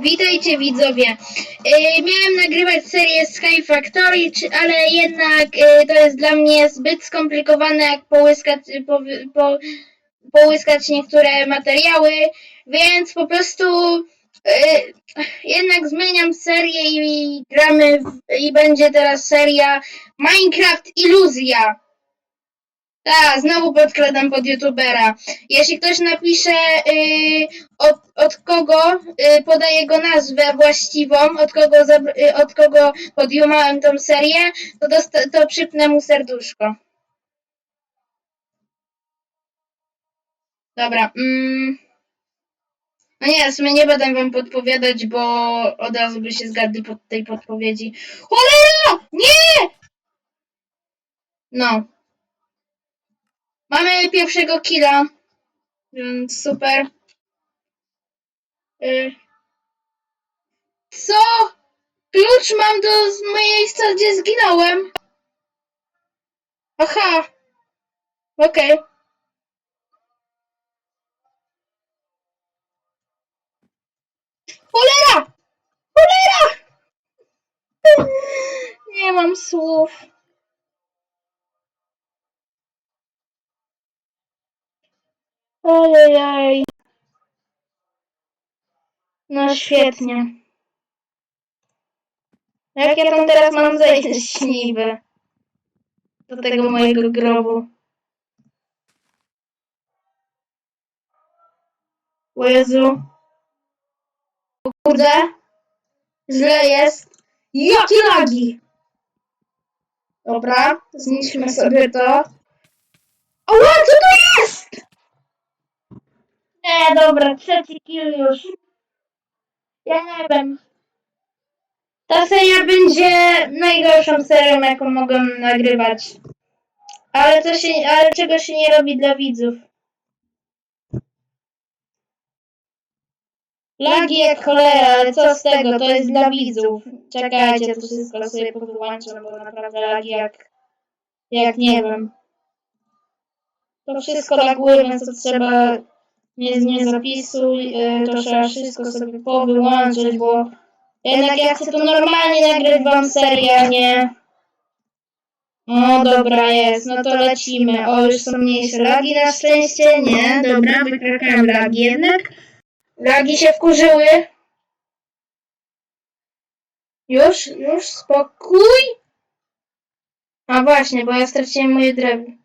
Witajcie widzowie. E, miałem nagrywać serię Sky Factory, ale jednak e, to jest dla mnie zbyt skomplikowane, jak połyskać, po, po, połyskać niektóre materiały, więc po prostu e, jednak zmieniam serię i gramy w, i będzie teraz seria Minecraft Iluzja. Tak, znowu podkładam pod youtubera. Jeśli ktoś napisze y, od, od kogo y, podaje go nazwę właściwą, od kogo, zabr- y, od kogo podjumałem tą serię, to, to przypnę mu serduszko. Dobra. Mm. No nie, w sumie nie będę wam podpowiadać, bo od razu by się zgadli pod tej podpowiedzi. Cholera! Nie! No. Mamy pierwszego killa. Super. Y. Co? Klucz mam do miejsca, gdzie zginąłem. Aha. Okej. Cholera! Cholera! Nie mam słów. Ojej. No świetnie. Jak ja tam teraz mam zejść niby? Do tego mojego grobu. O Jezu. O kurde. Źle jest. Jakie lagi! Dobra, zniszczmy sobie to. Ała, co to jest? Nie, dobra, trzeci kill już. Ja nie wiem. Ta seria będzie najgorszą serią, jaką mogę nagrywać. Ale to się, ale czego się nie robi dla widzów. Lagi jak cholera, ale co z tego, to jest dla widzów. Czekajcie, to wszystko sobie powyłączam, bo naprawdę lagi jak, jak nie wiem. To wszystko laguje, więc to trzeba nie, nie zapisuj, y, to trzeba wszystko sobie powyłączyć, bo jednak ja chcę tu normalnie nagrywam serię, a nie... O, dobra jest, no to lecimy. O, już są mniejsze lagi na szczęście, nie? Dobra, wykrakałem lagi jednak. Lagi się wkurzyły. Już, już, spokój. A właśnie, bo ja straciłem moje drewno.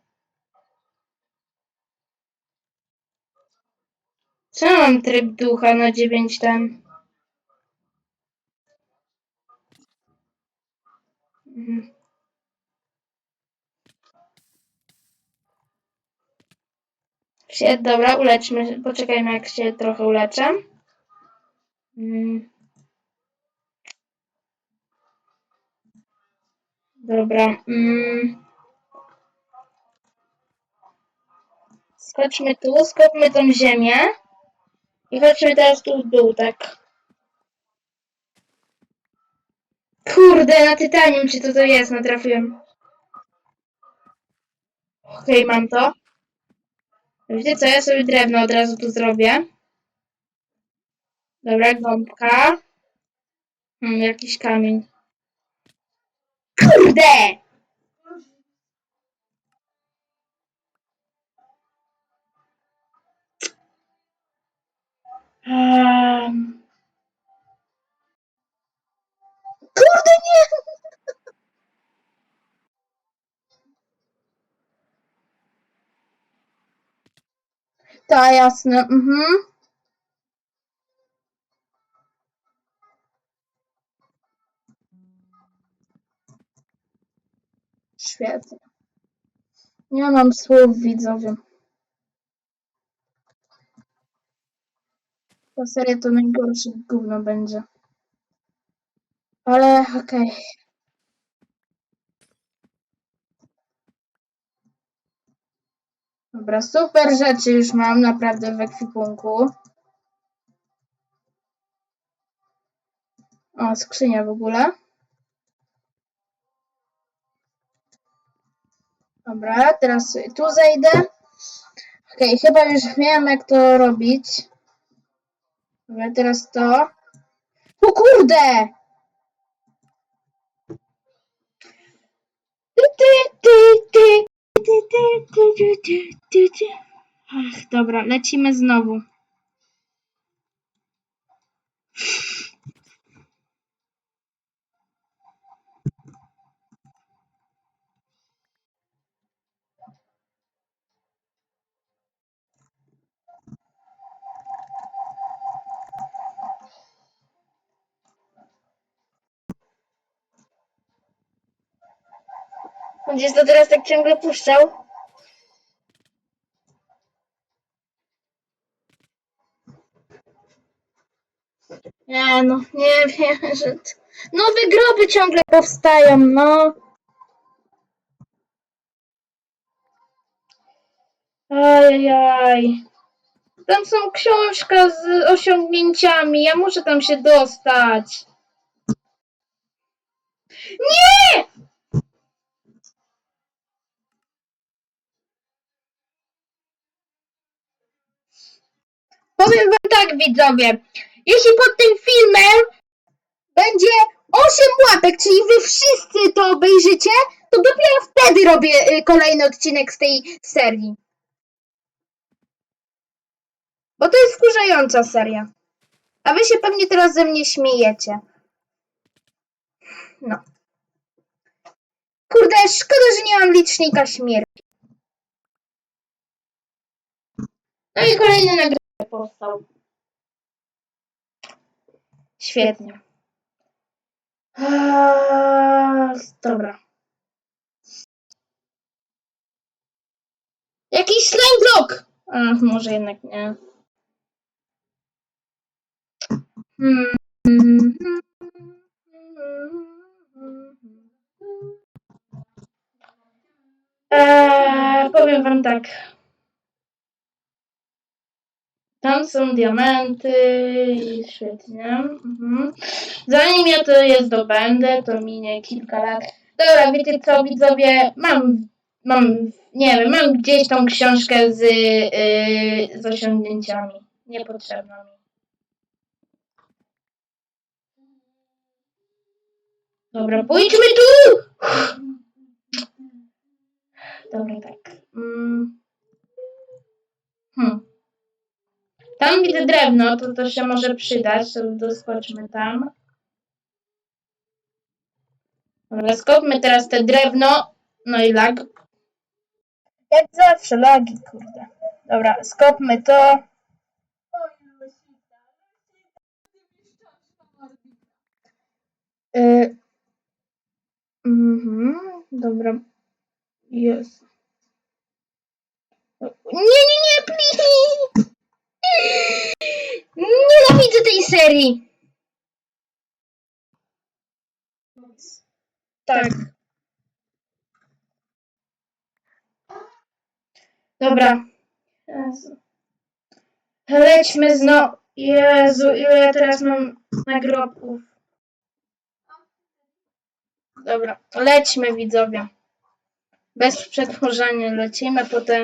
Co mam tryb ducha na 9 tam? Się, dobra, uleczmy. Poczekajmy, jak się trochę uleczę. Mm. Dobra. Mm. Skoczmy tu, skopmy tą ziemię. I chodźmy teraz tu w dół, tak. Kurde, na tytanium czy to to jest, natrafiłem. Okej, mam to. Wiecie co, ja sobie drewno od razu tu zrobię. Dobra, gąbka. Hmm, jakiś kamień. Kurde! Ta, jasne. Mhm. Świetnie. Nie mam słów widzowie. Ta seria to najgorsze gówno będzie. Ale okej. Dobra, super rzeczy już mam naprawdę w ekwipunku. O, skrzynia w ogóle. Dobra, teraz tu zejdę. Okej, chyba już wiem jak to robić. Dobra, teraz to. O kurde! Ty, ty, ty, ty, Ach, dobra, lecimy znowu. Będziesz to teraz tak ciągle puszczał? Nie no, nie wierzę. Nowe groby ciągle powstają, no. Ajajaj. Tam są książka z osiągnięciami, ja muszę tam się dostać. Nie! Powiem wam tak, widzowie. Jeśli pod tym filmem będzie 8 łapek, czyli wy wszyscy to obejrzycie, to dopiero wtedy robię y, kolejny odcinek z tej serii. Bo to jest wkurzająca seria. A wy się pewnie teraz ze mnie śmiejecie. No. Kurde, szkoda, że nie mam licznika śmierci. No i kolejny nagranie powstał. Świetnie. Eee, dobra. Jakiś slime block! A, może jednak nie. Hmm. Eee, powiem wam tak. Tam są diamenty i świetnie. Mhm. Zanim ja to je zdobędę, to minie kilka lat. Dobra, wiecie co, widzowie, mam, mam, nie wiem, mam gdzieś tą książkę z, yy, z osiągnięciami. Niepotrzebna mi. Dobra, pójdźmy tu! Dobra, tak. Mm. Hmm. Tam widzę drewno, to to się może przydać, to doskoczmy tam. Dobra, skopmy teraz te drewno. No i lag. Jak zawsze, lagi, kurde. Dobra, skopmy to. Y, Mhm, dobra. Jest. Nie, nie, nie, please! Nienawidzę tej serii! Tak. Dobra. Jezu. Lećmy znowu. Jezu, ile ja teraz mam nagrobków. Dobra, lećmy widzowie. Bez przedłużania lecimy po te...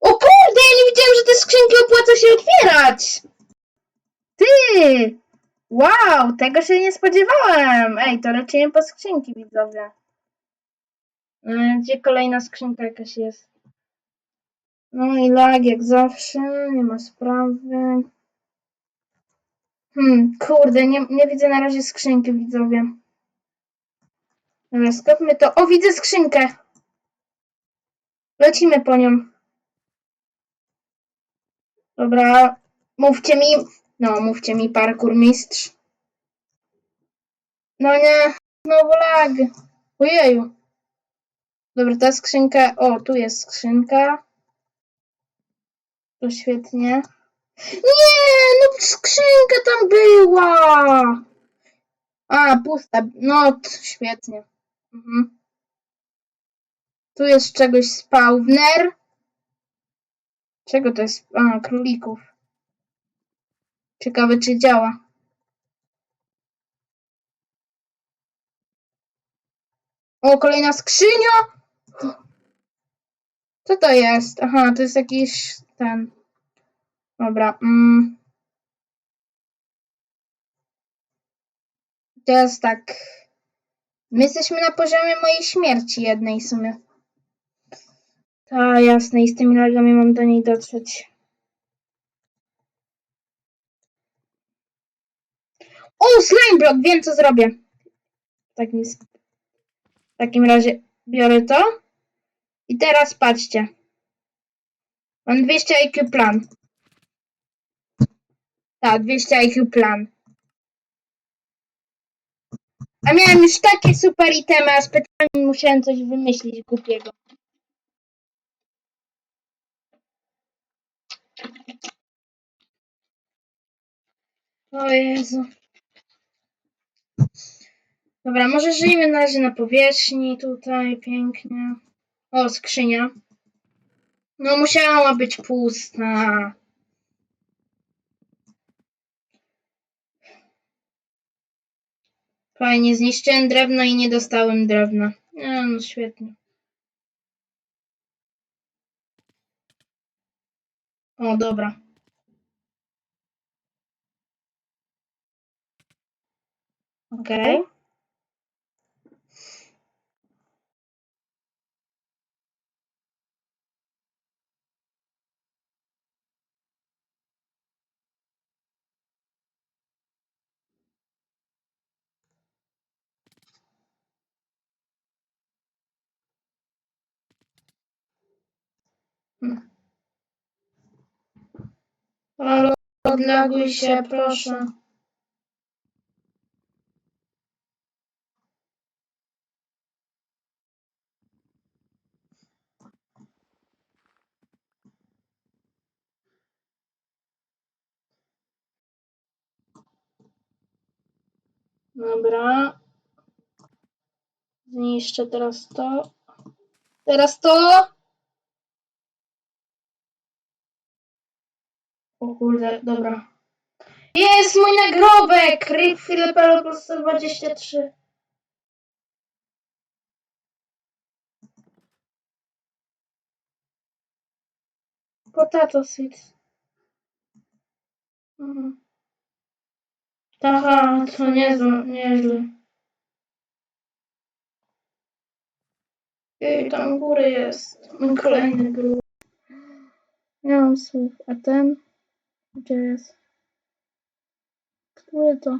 O kurde, ja nie wiedziałem, że te skrzynki opłaca się otwierać! Wow, tego się nie spodziewałem! Ej, to lecimy po skrzynki, widzowie. E, Gdzie kolejna skrzynka jakaś jest? No i lag jak zawsze, nie ma sprawy. Hmm, kurde, nie, nie widzę na razie skrzynki, widzowie. Dobra, skopmy to. O, widzę skrzynkę! Lecimy po nią. Dobra, mówcie mi. No, mówcie mi, parkour mistrz. No nie, znowu lag. Ojeju. Dobra, ta skrzynka. O, tu jest skrzynka. To świetnie. Nie, no skrzynka tam była. A, pusta. No, świetnie. Mhm. Tu jest czegoś spawner. Czego to jest? A, królików. Ciekawe, czy działa. O, kolejna skrzynia! Co to jest? Aha, to jest jakiś ten. Dobra. Mm. Teraz tak. My jesteśmy na poziomie mojej śmierci jednej w sumie. Ta, jasne. I z tymi lagami mam do niej dotrzeć. O, slime block! Wiem, co zrobię. W takim, w takim razie biorę to. I teraz patrzcie. Mam 200 IQ plan. Tak, 200 IQ plan. A miałem już takie super itemy, a specjalnie musiałem coś wymyślić głupiego. O Jezu. Dobra, może żyjmy na razie na powierzchni tutaj, pięknie. O, skrzynia. No musiała być pusta. Fajnie, zniszczyłem drewno i nie dostałem drewna. No, no świetnie. O, dobra. Okej. Halo, odlaguj się, proszę. Dobra. Zniszczę teraz to. Teraz to. O kurde, dobra. Jest mój nagrobek! Rick Filipello plus 123. Potato seeds. Mhm. Aha, to niezłe, nieźle. Ej, tam góry jest. Mój kolejny grób. Nie mam słów. A ten? Gdzie jest? Który to?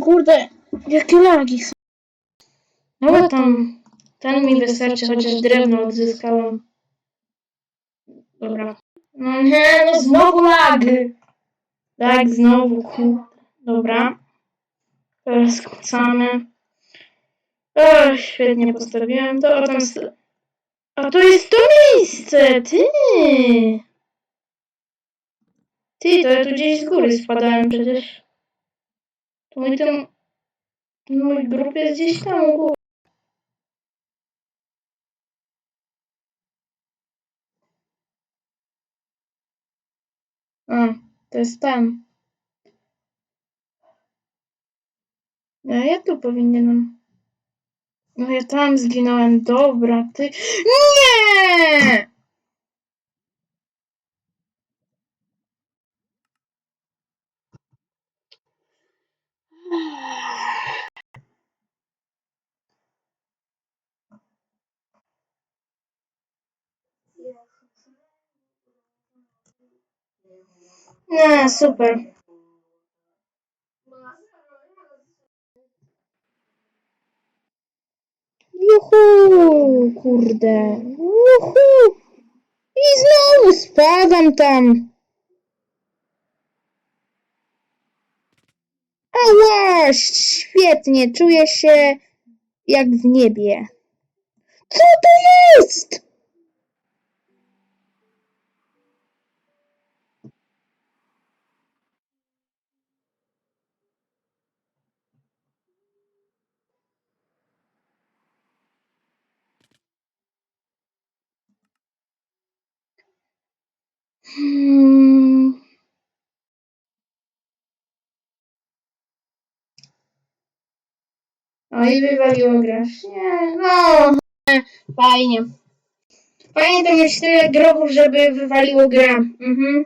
Kurde, jakie lagi są. No tam, ten mi wystarczy, chociaż drewno odzyskałem. Dobra. No nie, no znowu lag. Tak, znowu, kurde. Dobra. Teraz skłócamy. O, świetnie postawiłem to. Tam a to jest to miejsce! Ty! Ty, to ja tu gdzieś z góry spadałem przecież. To mój ten... Mój grób jest gdzieś tam u góry. A, to jest ten. No ja tu powinienem. No ja tam zginąłem, dobra, ty. Nie! Nie, super. Juhu, kurde. Juhu. I znowu spadam tam. Ała, świetnie, czuję się jak w niebie. Co to jest? Hmm. O, i wywaliło grę. Nie, no, fajnie. Fajnie to mieć tyle grochów, żeby wywaliło grę. Mhm.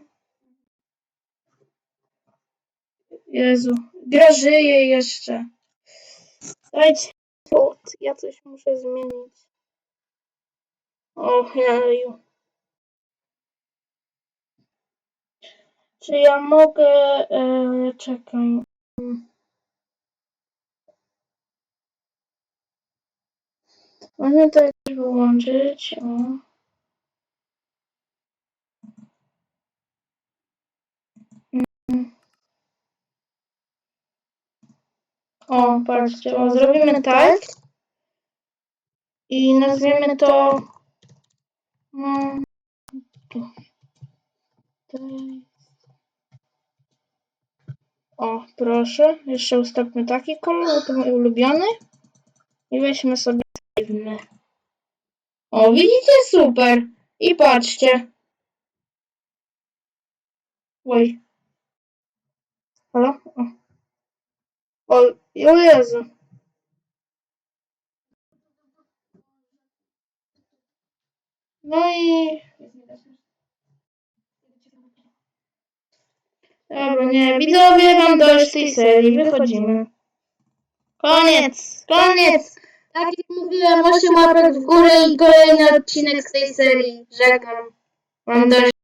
Jezu, gra żyje jeszcze. Dajcie, ja coś muszę zmienić. O, jeju. Czy ja mogę... E, czekaj. Można to jakoś wyłączyć. O. O, patrzcie, o, zrobimy tak. I nazwiemy to... Mm, tu. O, proszę. Jeszcze ustawmy taki kolor, bo to mój ulubiony. I weźmy sobie inny. O, widzicie? Super. I patrzcie. Oj. Halo? O. O, o Jezu. No i... Dobra, nie, widzowie, mam dość tej serii, wychodzimy. Koniec, koniec! Tak jak mówiłem, 8 łapek w górę i kolejny odcinek z tej serii. Żegnam. Mam dość.